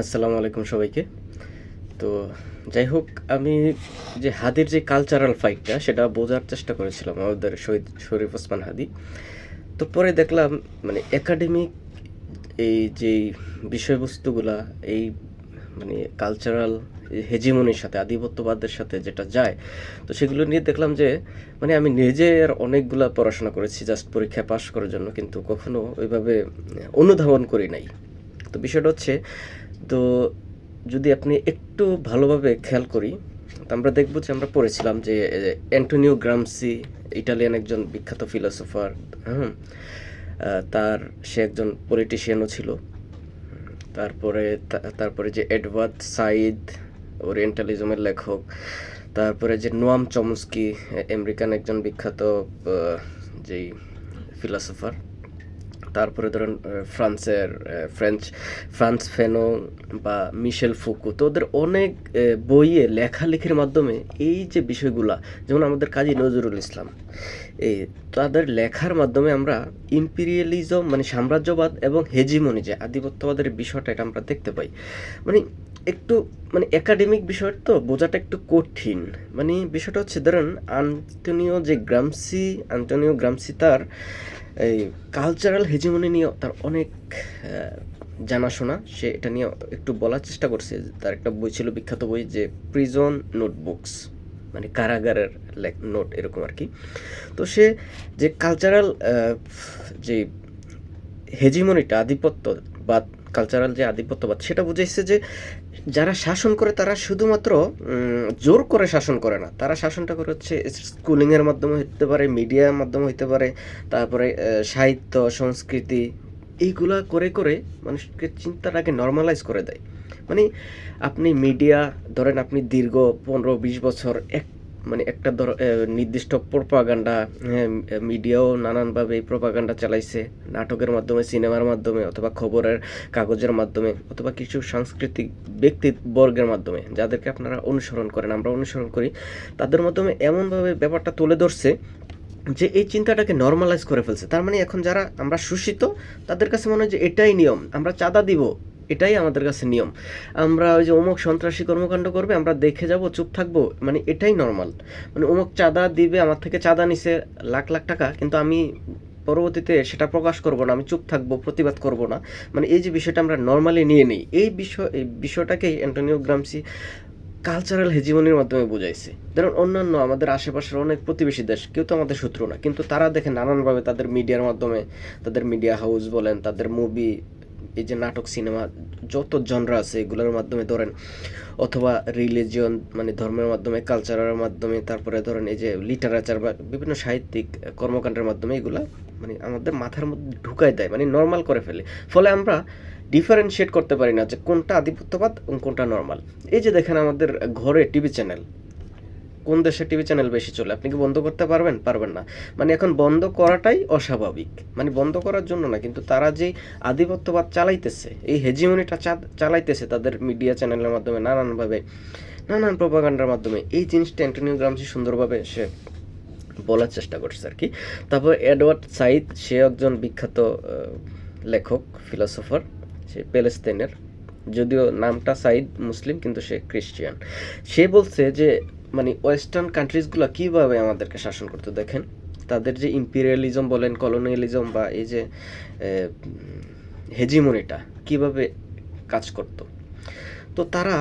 আসসালামু আলাইকুম সবাইকে। তো যাই হোক আমি যে হাদির যে কালচারাল ফাইটটা সেটা বোঝার চেষ্টা করেছিলাম আমাদের শহীদ শরীফ ওসমান হাদি। তো পরে দেখলাম মানে একাডেমিক এই যে বিষয়বস্তুগুলা, এই মানে কালচারাল হেজিমনির সাথে, আধিপত্যবাদের সাথে যেটা যায়, তো সেগুলো নিয়ে দেখলাম যে মানে আমি নিজে আর অনেকগুলা পড়াশোনা করেছি জাস্ট পরীক্ষায় পাশ করার জন্য, কিন্তু কখনো ওইভাবে অনুধাবন করি নাই। তো বিষয়টা হচ্ছে, তো যদি আপনি একটু ভালোভাবে খেয়াল করি, তো আমরা দেখব যে আমরা পড়েছিলাম যে অ্যান্টোনিও গ্রামসি ইটালিয়ান একজন বিখ্যাত ফিলোসোফার হ্যাঁ তার, সে একজন পলিটিশিয়ানও ছিল। তারপরে তারপরে যে এডওয়ার্ড সাইদ ওরিয়েন্টালিজমের লেখক, তারপরে যে নোয়াম চমস্কি আমেরিকান একজন বিখ্যাত যেই ফিলোসোফার তারপরে ধরেন ফ্রান্সের ফ্রেঞ্চ ফ্রান্স ফেনো বা মিশেল ফুকু তো ওদের অনেক বইয়ে লেখালেখির মাধ্যমে এই যে বিষয়গুলা, যেমন আমাদের কাজী নজরুল ইসলাম এই তাদের লেখার মাধ্যমে আমরা ইম্পিরিয়ালিজম মানে সাম্রাজ্যবাদ এবং হেজিমনি যে আধিপত্যবাদের বিষয়টা এটা আমরা দেখতে পাই। মানে একটু মানে একাডেমিক বিষয় তো বোঝাটা একটু কঠিন। মানে বিষয়টা হচ্ছে, ধরেন আন্তনিও যে গ্রামসি, আন্তনিও গ্রামসি তার এই কালচারাল হেজিমনি নিয়ে তার অনেক জানাশোনা। সে এটা নিয়ে একটু বলার চেষ্টা করছে। তার একটা বই ছিল বিখ্যাত বই যে প্রিজন নোটবুকস মানে কারাগারের নোট এরকম আর কি। তো সে যে কালচারাল যে হেজিমনিটা আধিপত্যবাদ কালচারাল যে আধিপত্যবাদ সেটা বুঝাইছে যে যারা শাসন করে তারা শুধুমাত্র জোর করে শাসন করে না। তারা শাসনটা করে হচ্ছে স্কুলিংয়ের মাধ্যমে হইতে পারে মিডিয়ার মাধ্যমে হইতে পারে, তারপরে সাহিত্য, সংস্কৃতি, এইগুলা করে করে মানুষকে চিন্তাটাকে নর্মালাইজ করে দেয়। মানে আপনি মিডিয়া ধরেন আপনি দীর্ঘ পনেরো, বিশ বছর এক মানে একটা ধর নির্দিষ্ট প্রোপাগান্ডা মিডিয়াও নানানভাবে এই প্রোপাগান্ডা চালাইছে। নাটকের মাধ্যমে সিনেমার মাধ্যমে, অথবা খবরের কাগজের মাধ্যমে, অথবা কিছু সাংস্কৃতিক ব্যক্তিবর্গের মাধ্যমে, যাদেরকে আপনারা অনুসরণ করেন, আমরা অনুসরণ করি, তাদের মাধ্যমে এমনভাবে ব্যাপারটা তুলে ধরছে যে এই চিন্তাটাকে নর্মালাইজ করে ফেলছে। তার মানে এখন যারা আমরা শোষিত, তাদের কাছে মনে হয় যে এটাই নিয়ম, আমরা চাঁদা দিব এটাই আমাদের কাছে নিয়ম। আমরা ওই যে অমুক সন্ত্রাসী কর্মকাণ্ড করবে, আমরা দেখে যাব, চুপ থাকব মানে এটাই নর্মাল মানে অমুক চাঁদা দিবে, আমার থেকে চাঁদা নিছে লাখ লাখ টাকা, কিন্তু আমি পরবর্তীতে সেটা প্রকাশ করব না, আমি চুপ থাকব, প্রতিবাদ করব না। মানে এই যে বিষয়টা আমরা নর্মালি নিয়ে নিই। এই বিষয়, এই বিষয়টাকেই অ্যান্টোনিও গ্রামসি কালচারাল হেজিমনির মাধ্যমে বুঝাইছে। ধরুন, অন্যান্য আমাদের আশেপাশের অনেক প্রতিবেশী দেশ, কেউ তো আমাদের শত্রু না, কিন্তু তারা দেখে নানানভাবে তাদের মিডিয়ার মাধ্যমে, তাদের মিডিয়া হাউস বলেন, তাদের মুভি এই যে নাটক, সিনেমা, যত জনরা আছে এগুলোর মাধ্যমে ধরেন, অথবা রিলিজিয়ন মানে ধর্মের মাধ্যমে কালচারের মাধ্যমে, তারপরে ধরেন এই যে লিটারেচার বা বিভিন্ন সাহিত্যিক কর্মকাণ্ডের মাধ্যমে এগুলা মানে আমাদের মাথার মধ্যে ঢুকাই দেয় মানে নর্মাল করে ফেলে। ফলে আমরা ডিফারেন্সিয়েট করতে পারি না যে কোনটা আধিপত্যবাদ এবং কোনটা নর্মাল এই যে দেখেন আমাদের ঘরে টিভি চ্যানেল কোন দেশের টিভি চ্যানেল বেশি চলে? আপনি কি বন্ধ করতে পারবেন? পারবেন না। মানে এখন বন্ধ করাটাই অস্বাভাবিক। মানে বন্ধ করার জন্য না, কিন্তু তারা যে আধিপত্যবাদ চালাইতেছে, এই হেজিমনিটা চালাইতেছে তাদের মিডিয়া চ্যানেলের মাধ্যমে, নানানভাবে, নানান প্রপাগান্ডার মাধ্যমে, এই জিনিসটা অ্যান্টনিও গ্রামসি সুন্দরভাবে সে বলার চেষ্টা করছে আর কি। তারপর এডওয়ার্ড সাইদ সে একজন বিখ্যাত লেখক, ফিলোসোফার, সে প্যালেস্তাইনের। যদিও নামটা সাইদ মুসলিম, কিন্তু সে ক্রিশ্চিয়ান সে বলছে যে মানে ওয়েস্টার্ন কান্ট্রিজগুলো কীভাবে আমাদেরকে শাসন করতে? দেখেন, তাদের যে ইম্পিরিয়ালিজম বলেন কলোনিয়ালিজম বা এই যে হেজিমনিটা কীভাবে কাজ করত? তো তারা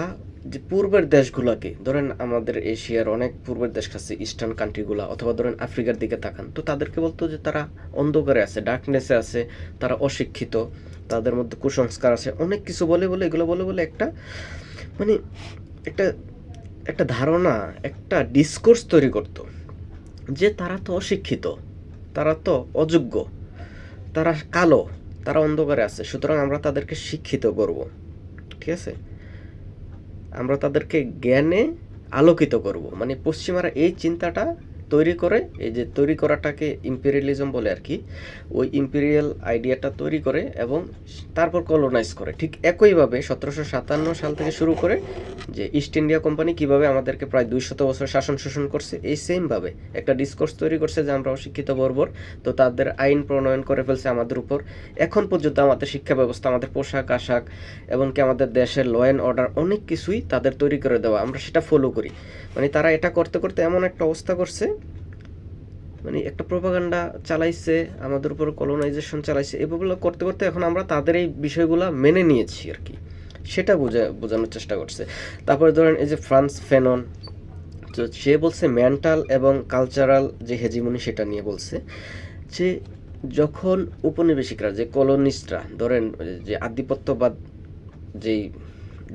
যে পূর্বের দেশগুলোকে, ধরেন আমাদের এশিয়ার অনেক পূর্বের দেশ আছে ইস্টার্ন কান্ট্রিগুলো অথবা ধরেন আফ্রিকার দিকে তাকান, তো তাদেরকে বলতো যে তারা অন্ধকারে আছে ডার্কনেসে আছে, তারা অশিক্ষিত, তাদের মধ্যে কুসংস্কার আছে, অনেক কিছু বলে বলে, এগুলো বলে বলে একটা মানে একটা একটা ধারণা, একটা ডিসকোর্স তৈরি করত যে তারা তো অশিক্ষিত, তারা তো অযোগ্য, তারা কালো, তারা অন্ধকারে আছে, সুতরাং আমরা তাদেরকে শিক্ষিত করব। ঠিক আছে? আমরা তাদেরকে জ্ঞানে আলোকিত করব। মানে পশ্চিমারা এই চিন্তাটা তৈরি করে, এই যে তৈরি করাটাকে ইম্পেরিয়ালিজম বলে আর কি, ওই ইম্পেরিয়াল আইডিয়াটা তৈরি করে এবং তারপর কলোনাইজ করে। ঠিক একইভাবে সতেরোশো সাতান্ন সাল থেকে শুরু করে যে ইস্ট ইন্ডিয়া কোম্পানি কীভাবে আমাদেরকে প্রায় দুইশত বছর শাসন শোষণ করছে, এই সেমভাবে একটা ডিসকোর্স তৈরি করছে যে আমরা অশিক্ষিত বর্বর, তো তাদের আইন প্রণয়ন করে ফেলছে আমাদের উপর। এখন পর্যন্ত আমাদের শিক্ষা ব্যবস্থা, আমাদের পোশাক, আশাক, এমনকি আমাদের দেশের ল অ্যান্ড অর্ডার অনেক কিছুই তাদের তৈরি করে দেওয়া, আমরা সেটা ফলো করি। মানে তারা এটা করতে করতে এমন একটা অবস্থা করছে মানে একটা প্রোপাগান্ডা চালাইছে, আমাদের উপর কলোনাইজেশন চালাইছে এগুলো করতে করতে এখন আমরা তাদের এই বিষয়গুলো মেনে নিয়েছি আর কি। সেটা বোঝা, বোঝানোর চেষ্টা করছে। তারপরে ধরেন এই যে ফ্রান্স ফেনন, তো সে বলছে মেন্টাল এবং কালচারাল যে হেজিমনি সেটা নিয়ে বলছে, যে যখন উপনিবেশিকরা, যে কলোনিস্টরা ধরেন যে আধিপত্যবাদ যেই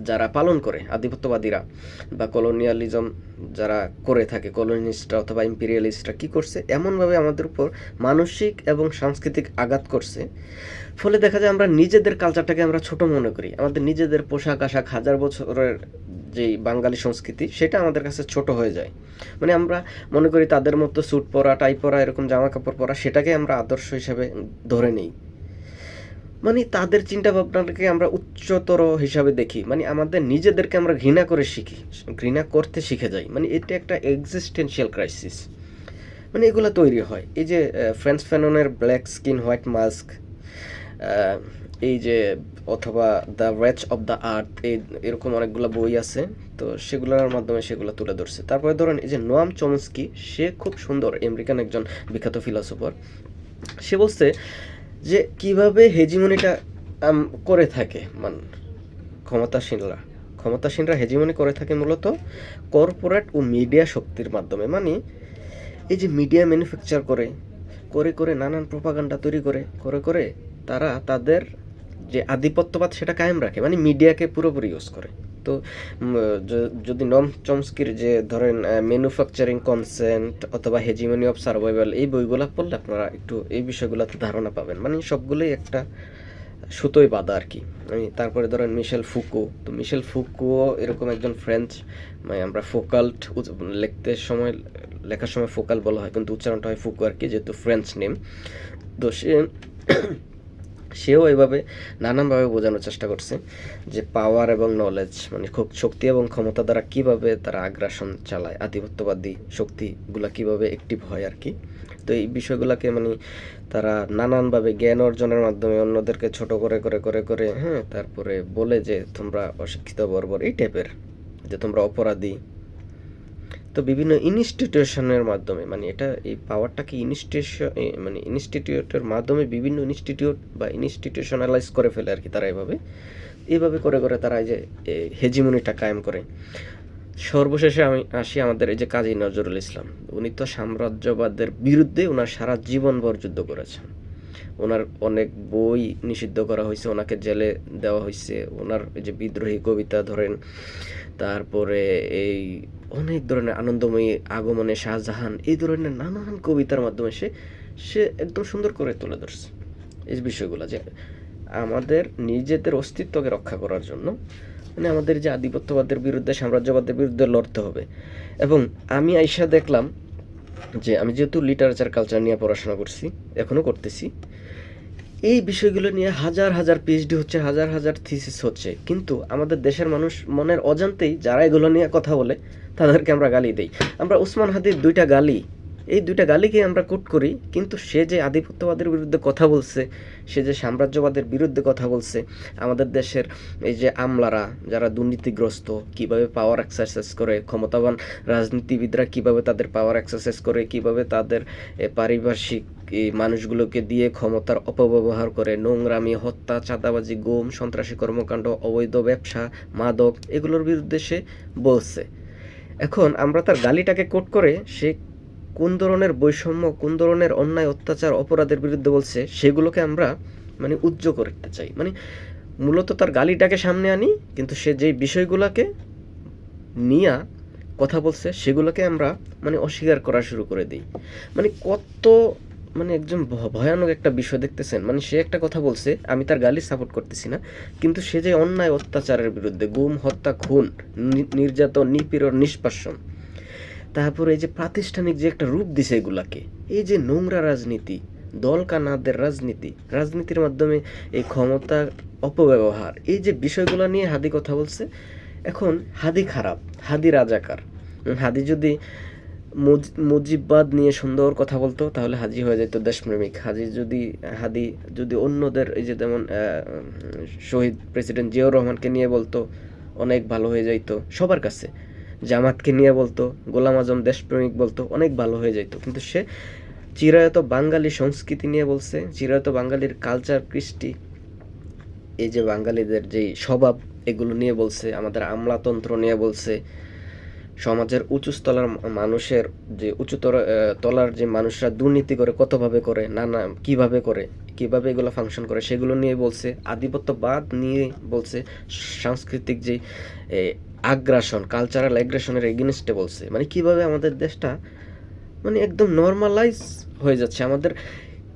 যারা পালন করে, আধিপত্যবাদীরা বা কলোনিয়ালিজম যারা করে থাকে কলোনিস্টরা অথবা ইম্পিরিয়ালিস্টরা কি করছে, এমনভাবে আমাদের উপর মানসিক এবং সাংস্কৃতিক আঘাত করছে। ফলে দেখা যায় আমরা নিজেদের কালচারটাকে আমরা ছোট মনে করি। আমাদের নিজেদের পোশাক আশাক হাজার বছরের যেই বাঙালি সংস্কৃতি, সেটা আমাদের কাছে ছোট হয়ে যায়। মানে আমরা মনে করি তাদের মতো স্যুট পরা টাই পরা, এরকম জামা কাপড় পরা, সেটাকে আমরা আদর্শ হিসাবে ধরে নিই। মানে তাদের চিন্তা ভাবনাটাকে আমরা উচ্চতর হিসাবে দেখি। মানে আমাদের নিজেদেরকে আমরা ঘৃণা করে শিখি, ঘৃণা করতে শিখে যাই। মানে এটা একটা এক্সিস্টেন্সিয়াল ক্রাইসিস মানে এগুলো তৈরি হয়। এই যে ফ্রেন্স ফ্যাননের ব্ল্যাক স্কিন হোয়াইট মাস্ক এই যে, অথবা the wretch of the earth এই, এরকম অনেকগুলো বই আছে। তো সেগুলোর মাধ্যমে সেগুলো তুলে ধরছে। তারপরে ধরেন এই যে নোয়াম চমস্কি সে খুব সুন্দর, আমেরিকান একজন বিখ্যাত ফিলসফার সে বলছে যে কীভাবে হেজিমনিটা করে থাকে, মান, ক্ষমতাসীনরা। ক্ষমতাসীনরা হেজিমনি করে থাকে মূলত কর্পোরেট ও মিডিয়া শক্তির মাধ্যমে। মানে এই যে মিডিয়া ম্যানুফ্যাকচার করে করে করে নানান প্রপাগান্ডা তৈরি করে করে করে তারা তাদের যে আধিপত্যবাদ সেটা কায়েম রাখে। মানে মিডিয়াকে পুরোপুরি ইউজ করে। তো যদি নম চমস্কির যে ধরেন ম্যানুফ্যাকচারিং কনসেন্ট অথবা হেজিমনি অফ সার্ভাইভাল এই বইগুলো পড়লে আপনারা একটু এই বিষয়গুলোতে ধারণা পাবেন। মানে সবগুলোই একটা সুতোই বাঁধা আর কি। আমি তারপরে ধরেন মিশেল ফুকো, তো মিশেল ফুকো এরকম একজন ফ্রেঞ্চ মানে আমরা ফোকাল্ট লিখতে সময়, লেখার সময় ফোকাল বলা হয়, কিন্তু উচ্চারণটা হয় ফুকো আর কি, যেহেতু ফ্রেঞ্চ নেম তো সে সেও এভাবে নানানভাবে বোঝানোর চেষ্টা করছে যে পাওয়ার এবং নলেজ মানে খুব শক্তি এবং ক্ষমতা দ্বারা কীভাবে তারা আগ্রাসন চালায়, আধিপত্যবাদী শক্তিগুলা কীভাবে অ্যাক্টিভ হয় আর কি তো এই বিষয়গুলোকে মানে তারা নানানভাবে জ্ঞান অর্জনের মাধ্যমে অন্যদেরকে ছোট করে করে করে করে হ্যাঁ তারপরে বলে যে তোমরা অশিক্ষিত বর্বর, এই টাইপের যে তোমরা অপরাধী তো বিভিন্ন ইনস্টিটিউশনের মাধ্যমে মানে এটা এই পাওয়ারটাকে ইনস্টিটিউশন মানে ইনস্টিটিউটের মাধ্যমে বিভিন্ন ইনস্টিটিউট বা ইনস্টিটিউশনালাইজ করে ফেলে আর কি তারা এভাবে? এইভাবে করে করে তারা এই যে হেজিমনিটা কায়েম করে। সর্বশেষে আমি আসি আমাদের এই যে কাজী নজরুল ইসলাম। উনি তো সাম্রাজ্যবাদের বিরুদ্ধে ওনার সারা জীবনভর যুদ্ধ করেছেন। ওনার অনেক বই নিষিদ্ধ করা হয়েছে ওনাকে জেলে দেওয়া হয়েছে। ওনার যে বিদ্রোহী কবিতা ধরেন, তারপরে এই অনেক ধরনের আনন্দময়ী আগমনে শাহজাহান, এই ধরনের নানান কবিতার মাধ্যমে সে সে একদম সুন্দর করে তুলে ধরছে এই বিষয়গুলো যে আমাদের নিজেদের অস্তিত্বকে রক্ষা করার জন্য মানে আমাদের যে আধিপত্যবাদের বিরুদ্ধে, সাম্রাজ্যবাদের বিরুদ্ধে লড়তে হবে। এবং আমি আইসা দেখলাম যে আমি যেহেতু লিটারেচার কালচার নিয়ে পড়াশোনা করছি এখনও করতেছি এই বিষয়গুলো নিয়ে হাজার হাজার পিএইচডি হচ্ছে, হাজার হাজার থিসিস হচ্ছে। কিন্তু আমাদের দেশের মানুষ মনের অজান্তেই যারা এগুলো নিয়ে কথা বলে, তাদেরকে আমরা গালি দিই। আমরা উসমান হাদির দুইটা গালি এই দুইটা গালিকে আমরা কোট করি, কিন্তু সে যে আধিপত্যবাদের বিরুদ্ধে কথা বলছে, সে যে সাম্রাজ্যবাদের বিরুদ্ধে কথা বলছে, আমাদের দেশের এই যে আমলারা, যারা দুর্নীতিগ্রস্ত, কীভাবে পাওয়ার এক্সারসাইজ করে, ক্ষমতাবান রাজনীতিবিদরা কীভাবে তাদের পাওয়ার এক্সারসাইজ করে, কীভাবে তাদের পারিপার্শ্বিক এই মানুষগুলোকে দিয়ে ক্ষমতার অপব্যবহার করে, নোংরামি, হত্যা, চাঁদাবাজি, গুম, সন্ত্রাসী কর্মকাণ্ড, অবৈধ ব্যবসা, মাদক, এগুলোর বিরুদ্ধে সে বলছে। এখন আমরা তার গালিটাকে কোট করে, সে কোন ধরনের বৈষম্য, কোন ধরনের অন্যায়, অত্যাচার, অপরাধের বিরুদ্ধে বলছে, সেগুলোকে আমরা মানে উজ্জ করতে চাই। মানে মূলত তার গালিটাকে সামনে আনি, কিন্তু সে যেই বিষয়গুলোকে নিয়া কথা বলছে, সেগুলোকে আমরা মানে অস্বীকার করা শুরু করে দিই। মানে কত মানে একজন ভয়ানক একটা বিষয় দেখতেছেন। মানে সে একটা কথা বলছে, আমি তার গালি সাপোর্ট করতেছি না, কিন্তু সে যে অন্যায়, অত্যাচারের বিরুদ্ধে গুম, হত্যা, খুন নির্যাতন, নিপীড়ন, নিষ্পাসন তারপরে এই যে প্রাতিষ্ঠানিক যে একটা রূপ দিছে এগুলাকে, এই যে নোংরা রাজনীতি দল কানাদের রাজনীতি, রাজনীতির মাধ্যমে এই ক্ষমতা অপব্যবহার, এই যে বিষয়গুলো নিয়ে হাদি কথা বলছে, এখন হাদি খারাপ, হাদি রাজাকার। হাদি যদি মুজ- মুজিববাদ নিয়ে সুন্দর কথা বলতো, তাহলে হাজি হয়ে যেত দেশপ্রেমিক। হাজি যদি, হাদি যদি অন্যদের, এই যে যেমন শহীদ প্রেসিডেন্ট জিয়াউর রহমানকে নিয়ে বলতো, অনেক ভালো হয়ে যাইতো, সবার কাছে। জামাতকে নিয়ে বলতো, গোলাম আজম দেশপ্রেমিক বলতো, অনেক ভালো হয়ে যাইত। কিন্তু সে চিরায়ত বাঙালি সংস্কৃতি নিয়ে বলছে, চিরায়ত বাঙালির কালচার কৃষ্টি, এই যে বাঙালিদের যেই স্বভাব, এগুলো নিয়ে বলছে, আমাদের আমলাতন্ত্র নিয়ে বলছে। সমাজের উঁচু স্তলার মানুষের যে উঁচুতর তলার যে মানুষরা দুর্নীতি করে, কতভাবে করে না না কীভাবে করে, কীভাবে এগুলো ফাংশন করে, সেগুলো নিয়ে বলছে। আধিপত্যবাদ নিয়ে বলছে, সাংস্কৃতিক যে আগ্রাসন কালচারাল অ্যাগ্রেশনের এগেনস্টে বলছে। মানে কীভাবে আমাদের দেশটা মানে একদম নর্মালাইজ হয়ে যাচ্ছে। আমাদের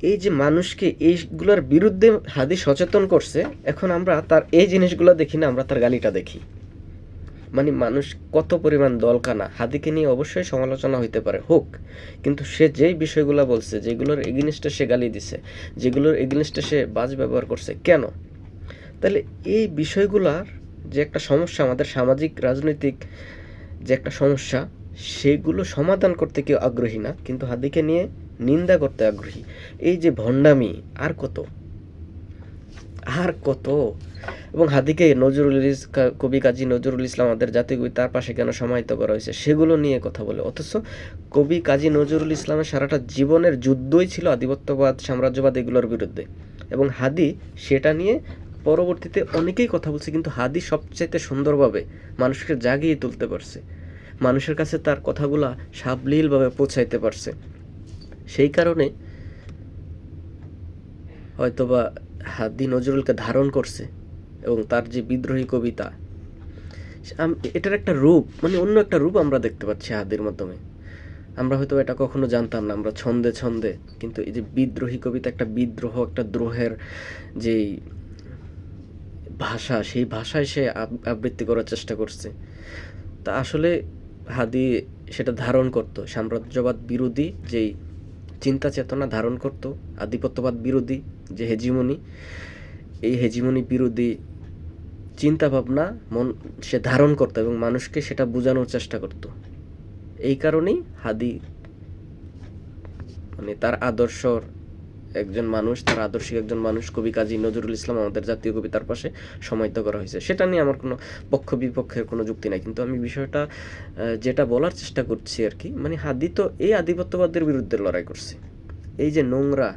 এই যে মানুষকে এইগুলোর বিরুদ্ধে হাদি সচেতন করছে, এখন আমরা তার এই জিনিসগুলো দেখি না, আমরা তার গালিটা দেখি। মানে মানুষ কত পরিমাণ দলকানা, হাদিকে নিয়ে অবশ্যই সমালোচনা হইতে পারে, হোক। কিন্তু সে যেই বিষয়গুলো বলছে, যেগুলোর এগেনিস্টে সে গালি দিছে, যেগুলোর এগেনিস্টে সে বাজ ব্যবহার করছে, কেন? তাহলে এই বিষয়গুলার যে একটা সমস্যা আমাদের সামাজিক, রাজনৈতিক যে একটা সমস্যা, সেগুলো সমাধান করতে কেউ আগ্রহী না, কিন্তু হাদিকে নিয়ে নিন্দা করতে আগ্রহী। এই যে ভণ্ডামি, আর কত? আর কত? এবং হাদিকে নজরুল কবি কাজী নজরুল ইসলাম আমাদের জাতীয় কবি, তার পাশে কেন সমাহিত করা হয়েছে, সেগুলো নিয়ে কথা বলে। অথচ কবি কাজী নজরুল ইসলামের সারাটা জীবনের যুদ্ধই ছিল আধিপত্যবাদ, সাম্রাজ্যবাদ এগুলোর বিরুদ্ধে। এবং হাদি সেটা নিয়ে পরবর্তীতে অনেকেই কথা বলছে, কিন্তু হাদি সবচাইতে সুন্দরভাবে মানুষকে জাগিয়ে তুলতে পারছে। মানুষের কাছে তার কথাগুলা সাবলীলভাবে পৌঁছাইতে পারছে। সেই কারণে হয়তোবা হাদি নজরুলকে ধারণ করছে এবং তার যে বিদ্রোহী কবিতা এটার একটা রূপ মানে অন্য একটা রূপ আমরা দেখতে পাচ্ছি হাদির মাধ্যমে। আমরা হয়তো এটা কখনো জানতাম না, আমরা ছন্দে ছন্দে, কিন্তু এই যে বিদ্রোহী কবিতা, একটা বিদ্রোহ, একটা দ্রোহের যেই ভাষা, সেই ভাষায় সে আবৃত্তি করার চেষ্টা করছে। তা আসলে হাদি সেটা ধারণ করত। সাম্রাজ্যবাদ বিরোধী, যেই চিন্তা চেতনা ধারণ করত, আধিপত্যবাদ বিরোধী, যে হেজিমনি, এই হেজিমনি বিরোধী চিন্তা ভাবনা মন, সে ধারণ করত এবং মানুষকে সেটা বোঝানোর চেষ্টা করত। এই কারণেই হাদি মানে তার আদর্শর একজন মানুষ, তার আদর্শিক একজন মানুষ কবি কাজী নজরুল ইসলাম আমাদের জাতীয় কবি, তার পাশে সমাহিত করা হয়েছে। সেটা নিয়ে আমার কোনো পক্ষ বিপক্ষের কোনো যুক্তি নাই। কিন্তু আমি বিষয়টা যেটা বলার চেষ্টা করছি আর কি মানে হাদি তো এই আধিপত্যবাদের বিরুদ্ধে লড়াই করছে। এই যে নোংরা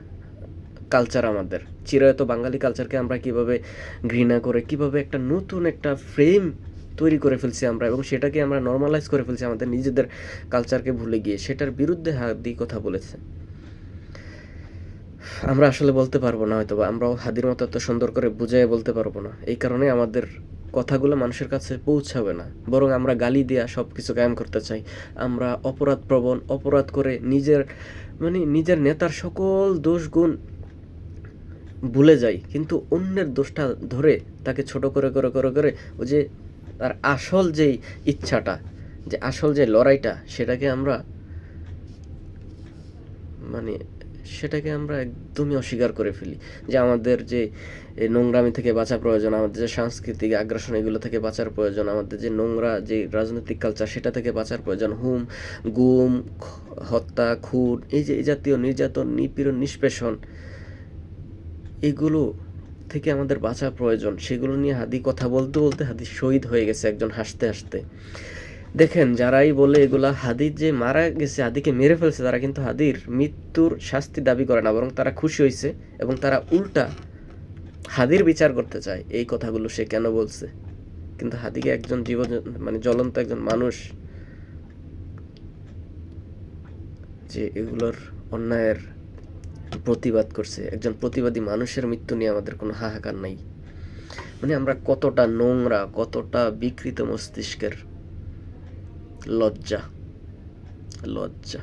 কালচার আমাদের, চিরায়ত বাঙালি কালচারকে আমরা কীভাবে ঘৃণা করে, কীভাবে একটা নতুন একটা ফ্রেম তৈরি করে ফেলছি আমরা এবং সেটাকে আমরা নর্মালাইজ করে ফেলছি আমাদের নিজেদের কালচারকে ভুলে গিয়ে, সেটার বিরুদ্ধে হাদি কথা বলেছে। আমরা আসলে বলতে পারব না হয়তো বা আমরাও হাদির মতো এত সুন্দর করে বুঝাই বলতে পারব না। এই কারণে আমাদের কথাগুলো মানুষের কাছে পৌঁছাবে না। বরং আমরা গালি দেওয়া সব কিছু কায়েম করতে চাই। আমরা অপরাধ প্রবণ, অপরাধ করে নিজের মানে নিজের নেতার সকল দোষ গুণ ভুলে যাই। কিন্তু অন্যের দোষটা ধরে তাকে ছোট করে করে করে করে ওই যে তার আসল যেই ইচ্ছাটা, যে আসল যে লড়াইটা, সেটাকে আমরা মানে সেটাকে আমরা একদমই অস্বীকার করে ফেলি। যে আমাদের যে নোংরামি থেকে বাঁচা প্রয়োজন, আমাদের যে সাংস্কৃতিক আগ্রাসন এগুলো থেকে বাঁচার প্রয়োজন, আমাদের যে নোংরা যে রাজনৈতিক কালচার সেটা থেকে বাঁচার প্রয়োজন, হুম, গুম হত্যা, খুন, এই যে এই জাতীয় নির্যাতন, নিপীড়ন, নিষ্পেষণ, এগুলো থেকে আমাদের বাঁচা প্রয়োজন। সেগুলো নিয়ে হাদি কথা বলতে বলতে হাদি শহীদ হয়ে গেছে একজন হাসতে হাসতে। দেখেন, যারাই বলে এগুলা হাদির যে মারা গেছে, হাদিকে মেরে ফেলছে, তারা কিন্তু হাদির মৃত্যুর শাস্তি দাবি করে না, বরং তারা খুশি হয়েছে এবং তারা উল্টা হাদির বিচার করতে চায়। এই কথাগুলো সে কেন বলছে? কিন্তু হাদিকে একজন জীবন মানে জ্বলন্ত একজন মানুষ যে এগুলোর অন্যায়ের প্রতিবাদ করছে, একজন প্রতিবাদী মানুষের মৃত্যু নিয়ে আমাদের কোনো হাহাকার নাই। মানে আমরা কতটা নোংরা, কতটা বিকৃত মস্তিষ্কের লজ্জা লজ্জা